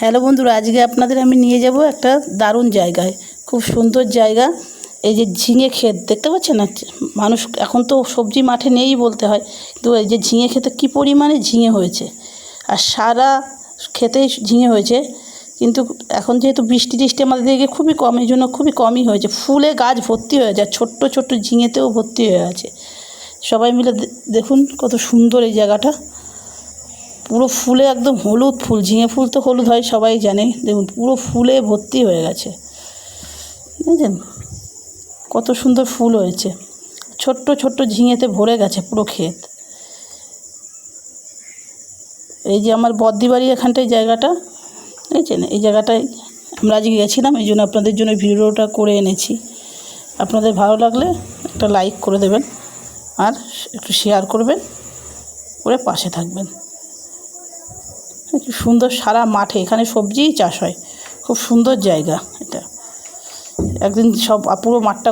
Hello বন্ধুরা, আজকে আপনাদের আমি নিয়ে যাব একটা দারুণ জায়গায়, খুব সুন্দর জায়গা। এই যে ঝিঙে ক্ষেত, দেখতে পাচ্ছেন? না মানুষ এখন তো সবজি মাঠে নেই বলতে হয়, কিন্তু এই যে ঝিঙে ক্ষেতে কী পরিমাণে ঝিঙে হয়েছে? আর সারা ক্ষেতেই ঝিঙে হয়েছে, কিন্তু এখন যেহেতু বৃষ্টি টিষ্টি আমাদের দিকে খুবই কম, এই জন্য খুবই কমই হয়েছে। ফুলে গাছ ভর্তি হয়ে যায়, ছোট্ট ছোট্ট ঝিঙেতেও ভর্তি হয়ে আছে। সবাই মিলে দেখুন কত সুন্দর এই জায়গাটা। পুরো ফুলে একদম হলুদ ফুল, ঝিঙে ফুল তো হলুদ হয়, সবাই জানে। দেখুন, পুরো ফুলে ভর্তি হয়ে গেছে। বুঝলেন কত সুন্দর ফুল হয়েছে। ছোট্ট ছোট্ট ঝিঙেতে ভরে গেছে পুরো ক্ষেত। এই যে আমার বদ্দি বাড়ি এখানটায় জায়গাটা বুঝেছেন এই জায়গাটায় আমরা আজকে গেছিলাম, এই জন্য আপনাদের জন্য ভিডিওটা করে এনেছি। আপনাদের ভালো লাগলে একটা লাইক করে দেবেন আর একটু শেয়ার করবেন, করে পাশে থাকবেন। কি সুন্দর সারা মাঠে, এখানে সবজিই চাষ হয়। খুব সুন্দর জায়গা এটা। একদিন সব পুরো মাঠটা